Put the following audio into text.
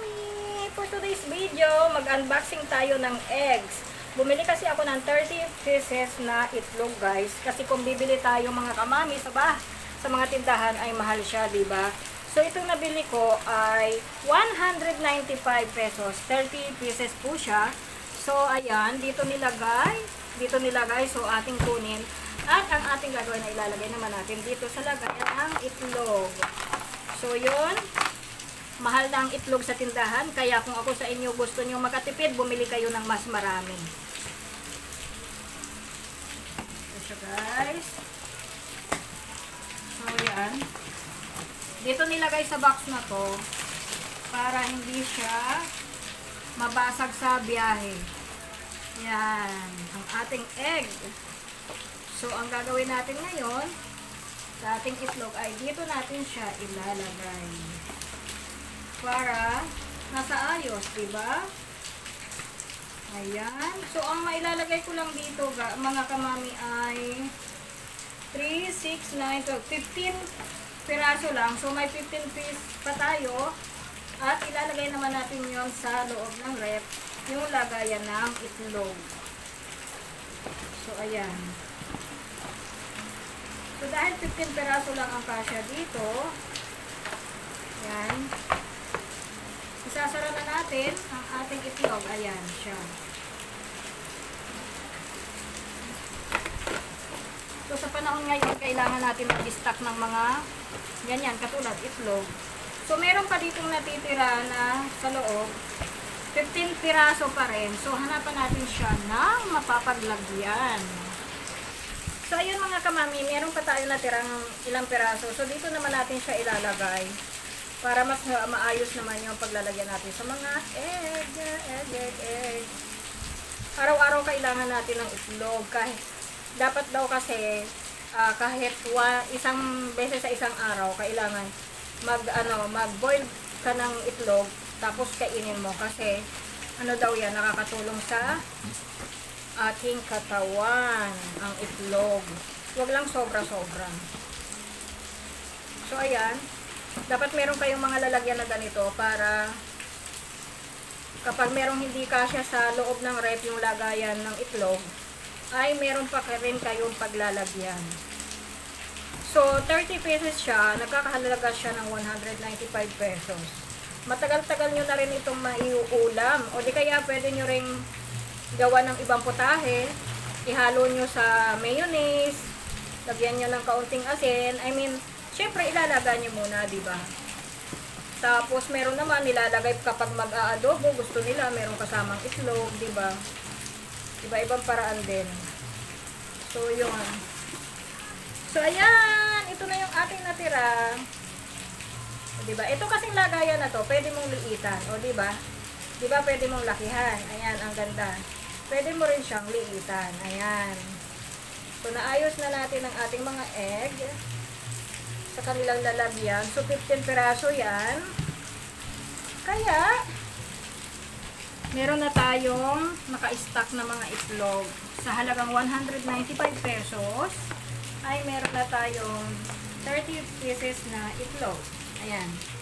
kamami! For today's video, mag-unboxing tayo ng eggs. Bumili kasi ako ng 30 pieces na itlog guys. Kasi kung bibili tayo mga kamami sa, bah sa mga tindahan ay mahal siya, ba? So itong nabili ko ay 195 pesos. 30 pieces po siya. So ayan, dito nilagay. Dito nilagay. So ating kunin. At ang ating gagawin na ilalagay naman natin dito sa lagayan ng itlog. So yun, mahal na ang itlog sa tindahan, kaya kung ako sa inyo gusto nyo makatipid, bumili kayo ng mas marami. Siya guys. So yan. Dito nilagay sa box na to, para hindi siya mabasag sa biyahe. Yan, ang ating egg. So ang gagawin natin ngayon, sa ating itlog ay dito natin siya ilalagay para nasa ayos, di ba? Ayan. So, ang mailalagay ko lang dito, ga, mga kamami, ay 3, 6, 9, 12, 15 piraso lang. So, may 15 piece pa tayo. At ilalagay naman natin yon sa loob ng rep, yung lagayan ng itlog. So, ayan. So, dahil 15 piraso lang ang kasya dito, yan, Isasara na natin ang ating itlog. Ayan siya. So, sa panahon ngayon, kailangan natin mag-stock ng mga ganyan, katulad itlog. So, meron pa ditong natitira na sa loob. 15 piraso pa rin. So, hanapan natin siya ng mapapaglagyan. So, ayun mga kamami, meron pa tayo natirang ilang piraso. So, dito naman natin siya ilalagay para mas uh, maayos naman yung paglalagyan natin sa mga egg, egg, egg, egg. Araw-araw kailangan natin ng itlog kahit dapat daw kasi ah, kahit wa, isang beses sa isang araw kailangan mag ano mag-boil ka ng itlog tapos kainin mo kasi ano daw yan nakakatulong sa ating katawan ang itlog. Huwag lang sobra-sobra. So ayan, dapat meron kayong mga lalagyan na ganito para kapag merong hindi kasya sa loob ng rep yung lagayan ng itlog, ay meron pa rin kayong paglalagyan. So, 30 pesos siya, nagkakahalaga siya ng 195 pesos. Matagal-tagal nyo na rin itong maiuulam. O di kaya pwede nyo ring gawa ng ibang putahe, ihalo nyo sa mayonnaise, lagyan nyo ng kaunting asin. I mean, syempre ilalaga nyo muna, di ba? Tapos meron naman nilalagay kapag mag-aadobo, gusto nila meron kasamang itlog, di ba? Iba-ibang paraan din. So, yun. So, ayan! Ito na yung ating natira. O, di ba? Ito kasing lagayan na to, pwede mong liitan. O, di ba? Di ba pwede mong lakihan? Ayan, ang ganda. Pwede mo rin siyang liitan. Ayan. So, naayos na natin ang ating mga egg sa kanilang lalagyan. So, 15 peraso yan. Kaya, meron na tayong naka-stock na mga itlog. Sa halagang 195 pesos, ay meron na tayong 30 pieces na itlog. Ayan.